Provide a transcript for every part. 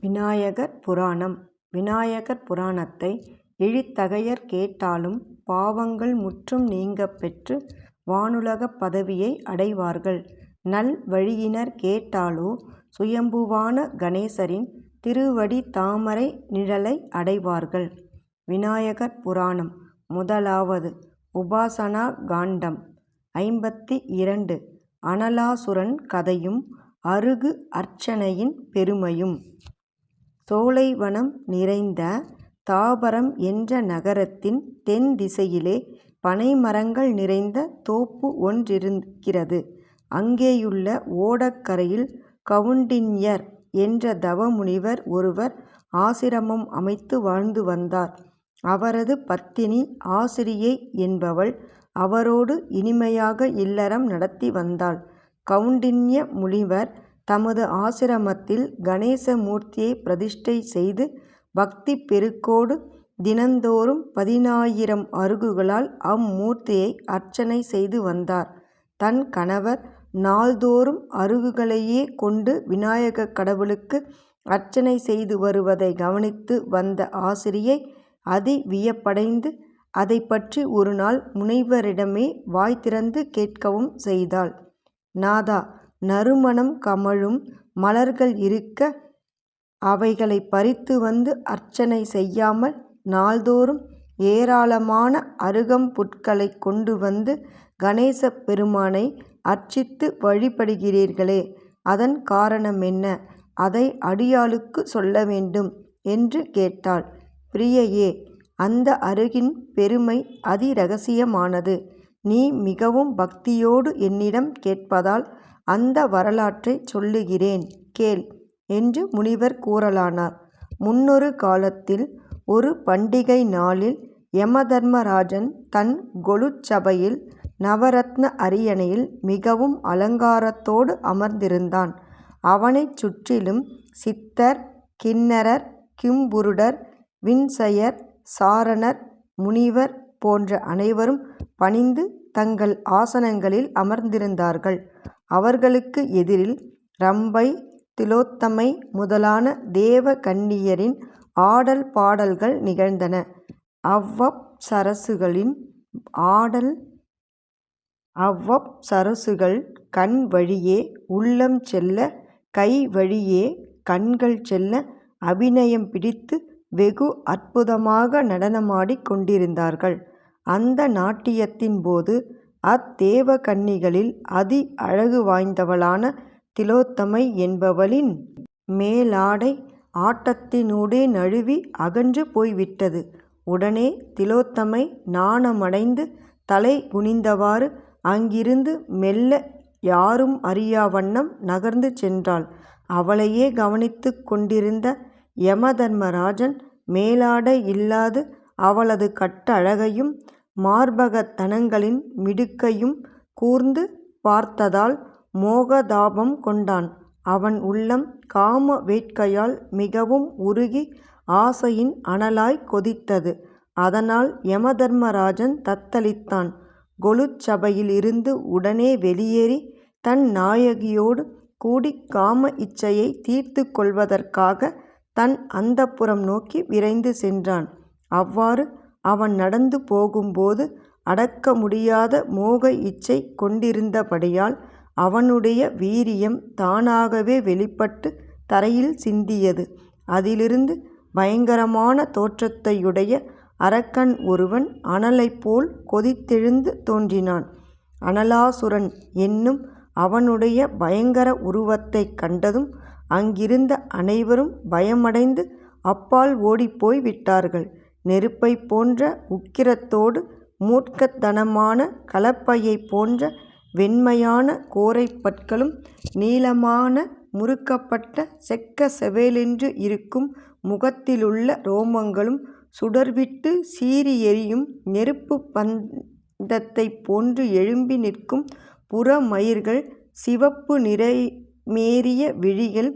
விநாயகர் புராணம் விநாயகர் புராணத்தை இழித்தகையர் கேட்டாலும் பாவங்கள் முற்றும் நீங்கப் பெற்று வானுலகப் பதவியை அடைவார்கள். நல் வழியினர் கேட்டாலோ சுயம்புவான கணேசரின் திருவடி தாமரை நிழலை அடைவார்கள். விநாயகர் புராணம் முதலாவது உபாசனா காண்டம் ஐம்பத்தி இரண்டு அனலாசுரன் கதையும் அருகு அர்ச்சனையின் பெருமையும். சோலைவனம் நிறைந்த தாபரம் என்ற நகரத்தின் தென் திசையிலே பனைமரங்கள் நிறைந்த தோப்பு ஒன்றிருக்கிறது. அங்கேயுள்ள ஓடக்கரையில் கவுண்டின்யர் என்ற தவமுனிவர் ஒருவர் ஆசிரமம் அமைத்து வாழ்ந்து வந்தார். அவரது பத்தினி ஆசிரியை என்பவள் அவரோடு இனிமையாக இல்லறம் நடத்தி வந்தாள். கவுண்டின்ய முனிவர் தமது ஆசிரமத்தில் கணேச மூர்த்தியை பிரதிஷ்டை செய்து பக்தி பெருக்கோடு தினந்தோறும் பதினாயிரம் அருகுகளால் அம்மூர்த்தியை அர்ச்சனை செய்து வந்தார். தன் கணவர் நாள்தோறும் அருகுகளையே கொண்டு விநாயக கடவுளுக்கு அர்ச்சனை செய்து வருவதை கவனித்து வந்த ஆசிரியை அதி வியப்படைந்து அதை பற்றி ஒருநாள் முனைவரிடமே வாய் திறந்து கேட்கவும் செய்தாள். நாதா நறுமணம் கமழும் மலர்கள் இருக்க அவைகளை பறித்து வந்து அர்ச்சனை செய்யாமல் நாள்தோறும் ஏராளமான அருகம்புற்களைக் கொண்டு வந்து கணேச பெருமானை அர்ச்சித்து வழிபடுகிறீர்களே அதன் காரணம் என்ன அதை அடியாளுக்கு சொல்ல வேண்டும் என்று கேட்டாள். பிரியையே அந்த அருகின் பெருமை அதிரகசியமானது நீ மிகவும் பக்தியோடு என்னிடம் கேட்பதால் அந்த வரலாற்றைச் சொல்லுகிறேன் கேள் என்று முனிவர் கூறலானார். முன்னொரு காலத்தில் ஒரு பண்டிகை நாளில் யமதர்மராஜன் தன் கொலுச்சபையில் நவரத்ன அரியணையில் மிகவும் அலங்காரத்தோடு அமர்ந்திருந்தான். அவனைச் சுற்றிலும் சித்தர் கின்னரர் கிம்புருடர் விண்சையர் சாரணர் முனிவர் போன்ற அனைவரும் பணிந்து தங்கள் ஆசனங்களில் அமர்ந்திருந்தார்கள். அவர்களுக்கு எதிரில் ரம்பை திலோத்தமை முதலான தேவ கன்னியரின் ஆடல் பாடல்கள் நிகழ்ந்தன. அவ்வப்சரசுகளின் ஆடல் அவ்வப்சரசுகள் கண் வழியே உள்ளம் செல்ல கை வழியே கண்கள் செல்ல அபிநயம் பிடித்து வெகு அற்புதமாக நடனமாடிக் கொண்டிருந்தார்கள். அந்த நாட்டியத்தின் போது அத்தேவ கன்னிகளில் அதி அழகு வாய்ந்தவளான திலோத்தமை என்பவளின் மேலாடை ஆட்டத்தினூடே நழுவி அகன்று போய்விட்டது. உடனே திலோத்தமை நாணமடைந்து தலை குனிந்தவாறு அங்கிருந்து மெல்ல யாரும் அறியா வண்ணம் நகர்ந்து சென்றாள். அவளையே கவனித்துக் கொண்டிருந்த யமதர்மராஜன் மேலாடை இல்லாது அவளது கட்டழகையும் மார்பகத்தனங்களின் மிடுக்கையும் கூர்ந்து பார்த்ததால் மோகதாபம் கொண்டான். அவன் உள்ளம் காம வேட்கையால் மிகவும் உருகி ஆசையின் அனலாய்க் கொதித்தது. அதனால் யமதர்மராஜன் தத்தளித்தான். கொலுச்சபையில் இருந்து உடனே வெளியேறி தன் நாயகியோடு கூடிக் காம இச்சையைத் தீர்த்துக் கொள்வதற்காகத் தன் அந்தப்புரம் நோக்கி விரைந்து சென்றான். அவ்வாறு அவன் நடந்து போகும்போது அடக்க முடியாத மோக இச்சை கொண்டிருந்தபடியால் அவனுடைய வீரியம் தானாகவே வெளிப்பட்டு தரையில் சிந்தியது. அதிலிருந்து பயங்கரமான தோற்றத்தையுடைய அரக்கன் ஒருவன் அனலைப் போல் கொதித்தெழுந்து தோன்றினான். அனலாசுரன் என்னும் அவனுடைய பயங்கர உருவத்தைக் கண்டதும் அங்கிருந்த அனைவரும் பயமடைந்து அப்பால் ஓடிப்போய் விட்டார்கள். நெருப்பைப் போன்ற உக்கிரத்தோடு மூர்க்கத்தனமான கலப்பையைப் போன்ற வெண்மையான கோரைப்பற்களும் நீளமான முறுக்கப்பட்ட செக்க செவேலென்று இருக்கும் முகத்திலுள்ள ரோமங்களும் சுடர்விட்டு சீறி எரியும் நெருப்பு பந்தத்தைப் போன்று எழும்பி நிற்கும் புறமயிர்கள் சிவப்பு நிறைமேறிய விழிகள்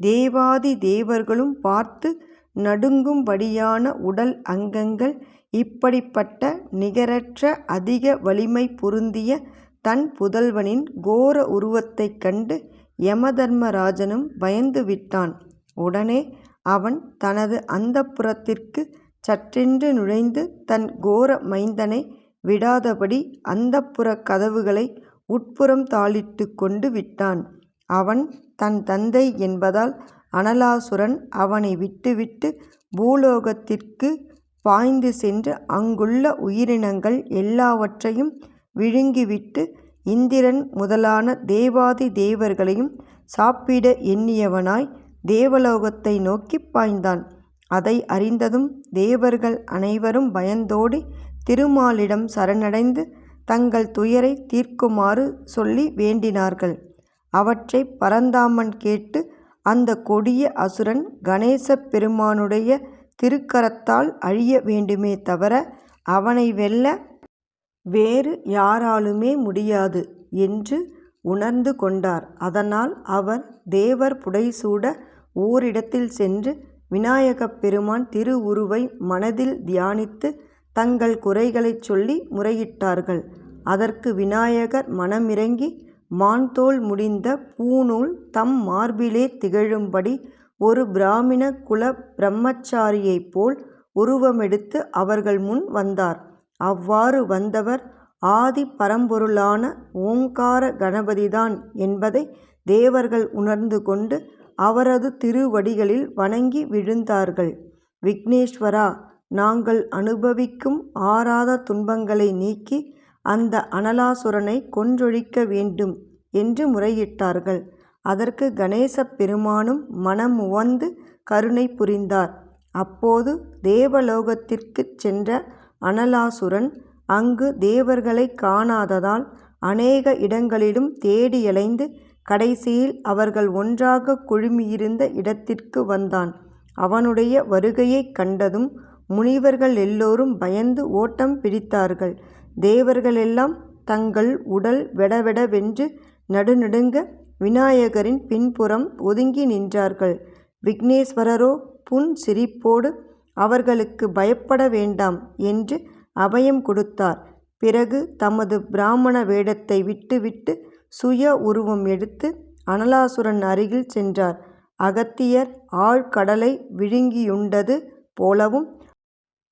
தேவாதி தேவர்களும் பார்த்து நடுங்கும்படியான உடல் அங்கங்கள் இப்படிப்பட்ட நிகரற்ற அதிக வலிமை பொருந்திய தன் புதல்வனின் கோர உருவத்தைக் கண்டு யமதர்மராஜனும் பயந்து விட்டான். உடனே அவன் தனது அந்தப்புறத்திற்கு சற்றென்று நுழைந்து தன் கோர மைந்தனை விடாதபடி அந்தப்புற கதவுகளை உட்புறம் தாளிட்டுக் கொண்டு விட்டான். அவன் தன் தந்தை என்பதால் அனலாசுரன் அவனை விட்டுவிட்டு பூலோகத்திற்கு பாய்ந்து சென்று அங்குள்ள உயிரினங்கள் எல்லாவற்றையும் விழுங்கிவிட்டு இந்திரன் முதலான தேவாதி தேவர்களையும் சாப்பிட எண்ணியவனாய் தேவலோகத்தை நோக்கிப் பாய்ந்தான். அதை அறிந்ததும் தேவர்கள் அனைவரும் பயந்தோடி திருமாலிடம் சரணடைந்து தங்கள் துயரை தீர்க்குமாறு சொல்லி வேண்டினார்கள். அவற்றை பரந்தாமன் கேட்டு அந்த கொடிய அசுரன் கணேசப் பெருமானுடைய திருக்கரத்தால் அழிய வேண்டுமே தவிர அவனை வெல்ல வேறு யாராலுமே முடியாது என்று உணர்ந்து கொண்டார். அதனால் அவர் தேவர் புடைசூட ஓரிடத்தில் சென்று விநாயகப் பெருமான் திருவுருவை மனதில் தியானித்து தங்கள் குறைகளைச் சொல்லி முறையிட்டார்கள். அதற்கு விநாயகர் மனமிறங்கி மான்தோல் முடிந்த பூணூல் தம் மார்பிலே திகழும்படி ஒரு பிராமண குல பிரம்மச்சாரியைப் போல் உருவமெடுத்து அவர்கள் முன் வந்தார். அவ்வாறு வந்தவர் ஆதி பரம்பொருளான ஓங்கார கணபதிதான் என்பதை தேவர்கள் உணர்ந்து கொண்டு அவரது திருவடிகளில் வணங்கி விழுந்தார்கள். விக்னேஸ்வரா நாங்கள் அனுபவிக்கும் ஆறாத துன்பங்களை நீக்கி அந்த அனலாசுரனை கொன்றொழிக்க வேண்டும் என்று முறையிட்டார்கள். அதற்கு கணேச பெருமானும் மனமுவந்து கருணை புரிந்தார். அப்போது தேவலோகத்திற்குச் சென்ற அனலாசுரன் அங்கு தேவர்களை காணாததால் அநேக இடங்களிலும் தேடியலைந்து கடைசியில் அவர்கள் ஒன்றாக குழுமியிருந்த இடத்திற்கு வந்தான். அவனுடைய வருகையைக் கண்டதும் முனிவர்கள் எல்லோரும் பயந்து ஓட்டம் பிடித்தார்கள். தேவர்களெல்லாம் தங்கள் உடல் வெடவெடவென்று நடுநடுங்க விநாயகரின் பின்புறம் ஒதுங்கி நின்றார்கள். விக்னேஸ்வரரோ புன் சிரிப்போடு அவர்களுக்கு பயப்பட வேண்டாம் என்று அபயம் கொடுத்தார். பிறகு தமது பிராமண வேடத்தை விட்டுவிட்டு சுய உருவம் எடுத்து அனலாசுரன் அருகில் சென்றார். அகத்தியர் ஆழ்கடலை விழுங்கியுண்டது போலவும்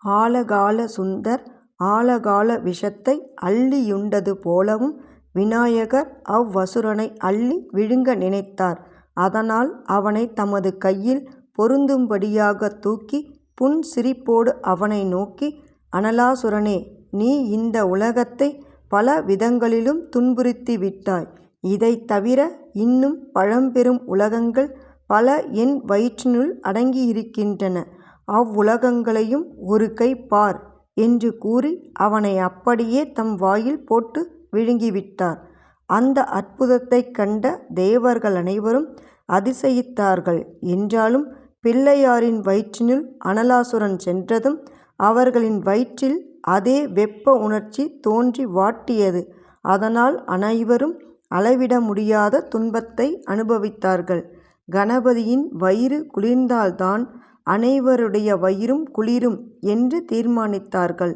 ஆலகால சுந்தர் ஆலகால விஷத்தை அள்ளியுண்டது போலவும் விநாயகர் அவ்வசுரனை அள்ளி விழுங்க நினைத்தார். அதனால் அவனை தமது கையில் பொருந்தும்படியாகத் தூக்கி புன் சிரிப்போடு அவனை நோக்கி அனலாசுரனே நீ இந்த உலகத்தை பல விதங்களிலும் துன்புறுத்தி விட்டாய். இதைத் தவிர இன்னும் பழம்பெரும் உலகங்கள் பல என் வயிற்றினுள் அடங்கியிருக்கின்றன. அவ்வுலகங்களையும் ஒரு கை பார் என்று கூறி அவனை அப்படியே தம் வாயில் போட்டு விழுங்கிவிட்டார். அந்த அற்புதத்தைக் கண்ட தேவர்கள் அனைவரும் அதிசயித்தார்கள். என்றாலும் பிள்ளையாரின் வயிற்றினுள் அனலாசுரன் சென்றதும் அவர்களின் வயிற்றில் அதே வெப்ப உணர்ச்சி தோன்றி வாட்டியது. அதனால் அனைவரும் அளவிட முடியாத துன்பத்தை அனுபவித்தார்கள். கணபதியின் வயிறு குளிர்ந்தால்தான் அனைவருடைய வயிறும் குளிரும் என்று தீர்மானித்தார்கள்.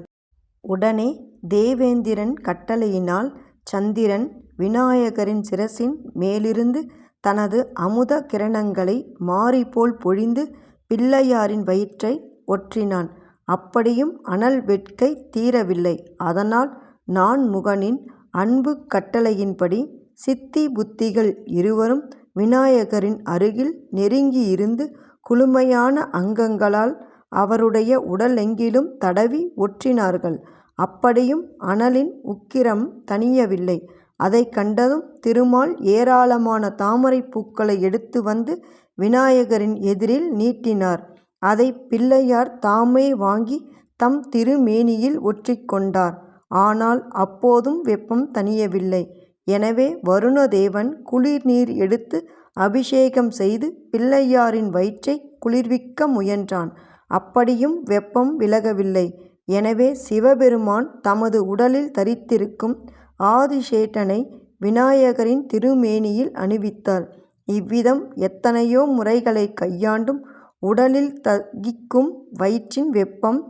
உடனே தேவேந்திரன் கட்டளையினால் சந்திரன் விநாயகரின் சிரசின் மேலிருந்து தனது அமுத கிரணங்களை மாறிப்போல் பொழிந்து பிள்ளையாரின் வயிற்றை ஒற்றினான். அப்படியும் அனல் வெட்கை தீரவில்லை. அதனால் நான் முகனின் அன்பு கட்டளையின்படி சித்தி புத்திகள் இருவரும் விநாயகரின் அருகில் நெருங்கியிருந்து குளுமையான அங்கங்களால் அவருடைய உடலெங்கிலும் தடவி ஒற்றினார்கள். அப்படியும் அனலின் உக்கிரம் தணியவில்லை. அதை கண்டதும் திருமால் ஏராளமான தாமரைப் பூக்களை எடுத்து வந்து விநாயகரின் எதிரில் நீட்டினார். அதை பிள்ளையார் தாமே வாங்கி தம் திருமேனியில் ஒற்றிக்கொண்டார் ஆனால் அப்போதும் வெப்பம் தணியவில்லை. எனவே வருணதேவன் குளிர்நீர் எடுத்து அபிஷேகம் செய்து பிள்ளையாரின் வயிற்றை குளிர்விக்க முயன்றான். அப்படியும் வெப்பம் விலகவில்லை. எனவே சிவபெருமான் தமது உடலில் தரித்திருக்கும் ஆதிசேட்டனை விநாயகரின் திருமேனியில் அணிவித்தார். இவ்விதம் எத்தனையோ முறைகளை கையாண்டும் உடலில் தகிக்கும் வயிற்றின் வெப்பம்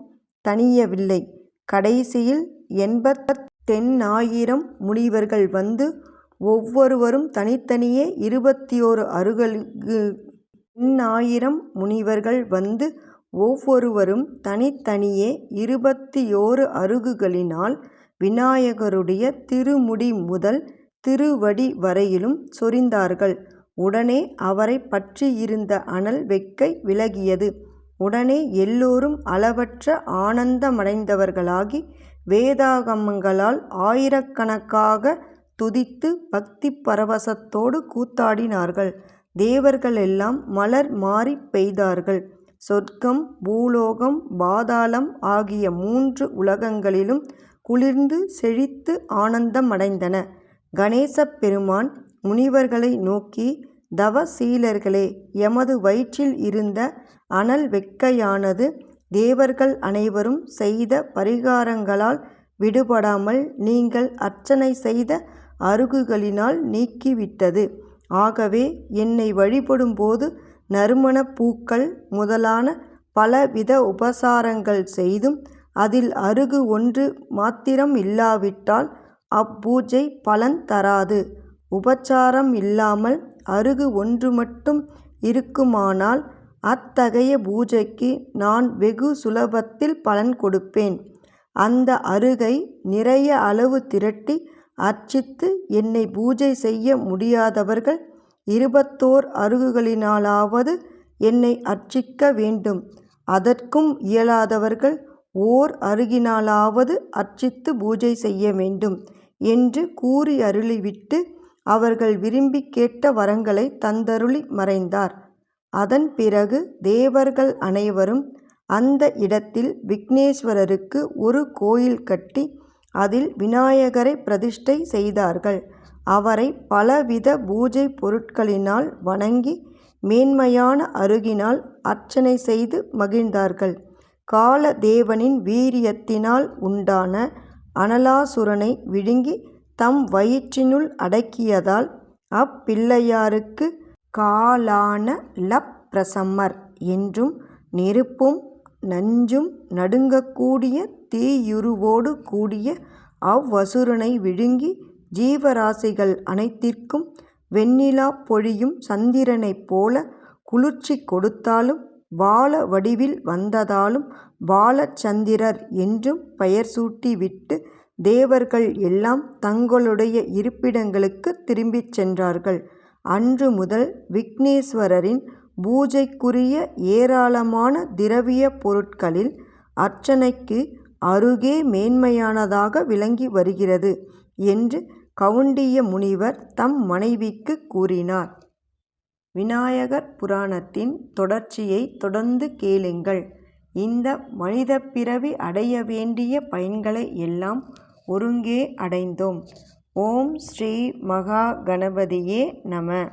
தணியவில்லை. கடைசியில் எண்பத்தெண்ணாயிரம் முனிவர்கள் வந்து ஒவ்வொருவரும் தனித்தனியே இருபத்தோரு அருகலுக்கு எண்ணாயிரம் முனிவர்கள் வந்து ஒவ்வொருவரும் தனித்தனியே இருபத்தியோரு அருகுகளினால் விநாயகருடைய திருமுடி முதல் திருவடி வரையிலும் சொரிந்தார்கள். உடனே அவரைப் பற்றியிருந்த அனல் வெக்கை விலகியது. உடனே எல்லோரும் அளவற்ற ஆனந்தமடைந்தவர்களாகி வேதாகமங்களால் ஆயிரக்கணக்காக துதித்து பக்தி பரவசத்தோடு கூத்தாடினார்கள். தேவர்களெல்லாம் மலர் மாறி பெய்தார்கள். சொர்க்கம் பூலோகம் பாதாளம் ஆகிய மூன்று உலகங்களிலும் குளிர்ந்து செழித்து ஆனந்தமடைந்தன. கணேசப் பெருமான் முனிவர்களை நோக்கி தவசீலர்களே எமது வயிற்றில் இருந்த அனல் வெக்கையானது தேவர்கள் அனைவரும் செய்த பரிகாரங்களால் விடுபடாமல் நீங்கள் அர்ச்சனை செய்த அருகுகளினால் நீக்கிவிட்டது ஆகவே என்னை வழிபடும்போது நறுமணப் பூக்கள் முதலான பலவித உபசாரங்கள் செய்தும் அதில் அருகு ஒன்று மாத்திரம் இல்லாவிட்டால் அப்பூஜை பலன் தராது. உபசாரம் இல்லாமல் அருகு ஒன்று மட்டும் இருக்குமானால் அத்தகைய பூஜைக்கு நான் வெகு சுலபத்தில் பலன் கொடுப்பேன். அந்த அருகை நிறைய அளவு திரட்டி அர்ச்சித்து என்னை பூஜை செய்ய முடியாதவர்கள் இருபத்தோர் அருகுகளினாலாவது என்னை அர்ச்சிக்க வேண்டும். அதற்கும் இயலாதவர்கள் ஓர் அருகினாலாவது அர்ச்சித்து பூஜை செய்ய வேண்டும் என்று கூறி அருளிவிட்டு அவர்கள் விரும்பி கேட்ட வரங்களை தந்தருளி மறைந்தார். அதன் பிறகு தேவர்கள் அனைவரும் அந்த இடத்தில் விக்னேஸ்வரருக்கு ஒரு கோயில் கட்டி அதில் விநாயகரை பிரதிஷ்டை செய்தார்கள். அவரை பலவித பூஜை பொருட்களினால் வணங்கி மேன்மையான அருகினால் அர்ச்சனை செய்து மகிழ்ந்தார்கள். காலதேவனின் வீரியத்தினால் உண்டான அனலாசுரனை விழுங்கி தம் வயிற்றினுள் அடக்கியதால் அப்பிள்ளையாருக்கு காலான லப்ரசம்மர் என்றும் நெருப்பும் நஞ்சும் நடுங்கக்கூடிய தீயுருவோடு கூடிய அவ்வசுரனை விழுங்கி ஜீவராசிகள் அனைத்திற்கும் வெண்ணிலா பொழியும் சந்திரனைப் போல குளிர்ச்சி கொடுத்தாலும் பால வடிவில் வந்ததாலும் பாலச்சந்திரர் என்றும் பெயர் சூட்டிவிட்டு தேவர்கள் எல்லாம் தங்களுடைய இருப்பிடங்களுக்குத் திரும்பிச் சென்றார்கள். அன்று முதல் விக்னேஸ்வரரின் பூஜைக்குரிய ஏராளமான திரவிய பொருட்களில் அர்ச்சனைக்கு அருகே மேன்மையானதாக விளங்கி வருகிறது என்று கவுண்டிய முனிவர் தம் மனைவிக்குக் கூறினார். விநாயகர் புராணத்தின் தொடர்ச்சியைத் தொடர்ந்து கேளுங்கள். இந்த மனிதப் பிறவி அடைய வேண்டிய பயன்களை எல்லாம் ஒருங்கே அடைந்தோம். ஓம் ஸ்ரீ மகா கணபதியே நம